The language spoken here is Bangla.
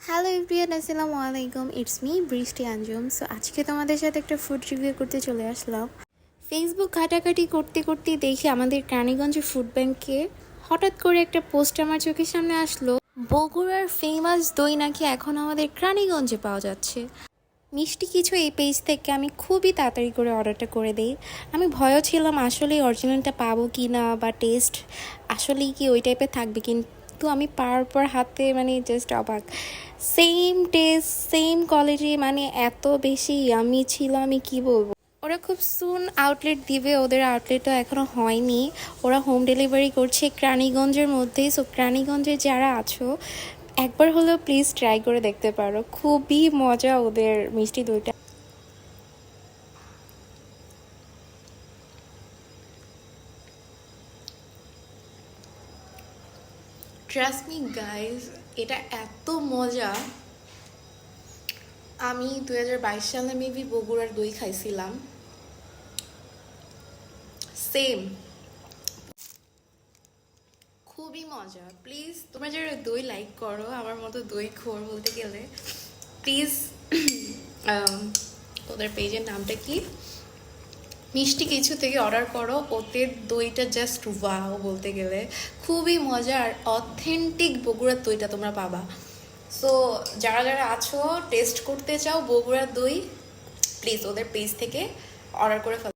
হ্যালো এভরিয়ান আসসালামু আলাইকুম ইটস মি বৃষ্টি আঞ্জুম সো আজকে তোমাদের সাথে একটা ফুড রিভিউ করতে চলে আসলাম। ফেসবুক ঘাটাঘাটি করতে করতে দেখি আমাদের রানীগঞ্জের ফুড ব্যাংকে হঠাৎ করে একটা পোস্ট আমার চোখের সামনে আসলো। বগুড়ার ফেমাস দই নাকি এখন আমাদের রানীগঞ্জে পাওয়া যাচ্ছে। মিষ্টি কিছু এই পেজ থেকে আমি খুবই তাড়াতাড়ি করে অর্ডারটা করে দিই। আমি ভয়ও ছিলাম আসলে অরিজিনালটা পাবো কি না বা টেস্ট আসলেই কি ওই টাইপের থাকবে কিন্তু আমি পাওয়ার পর হাতে মানে জাস্ট অবাক। সেম টেস্ট সেম কোয়ালিটি মানে এত বেশি আমি ছিল, আমি কি বলব? ওরা খুব সুন আউটলেট দিবে, ওদের আউটলেটও এখনও হয়নি। ওরা হোম ডেলিভারি করছে ক্রানীগঞ্জের মধ্যেই। সো ক্রানীগঞ্জে যারা আছো, একবার হলেও প্লিজ ট্রাই করে দেখতে পারো। খুবই মজা ওদের মিষ্টি দইটা। ট্রাস্ট মি গাইজ এটা এত মজা। আমি দু হাজার বাইশ সালে মেবি বগুড়ার দই খাইছিলাম। সেম খুবই মজা। প্লিজ তোমরা যারা দই লাইক করো, আমার মতো দই খোর বলতে গেলে প্লিজ ওদের পেজের নামটা কি? মিষ্টি কিছু থেকে অর্ডার করো ওদের দইটা জাস্ট ওয়াও বলতে গেলে। খুবই মজার অথেন্টিক বগুড়ার দইটা তোমরা পাবা। সো যারা যারা আছো টেস্ট করতে চাও বগুড়ার দই প্লিজ ওদের পেজ থেকে অর্ডার করে ফেলো।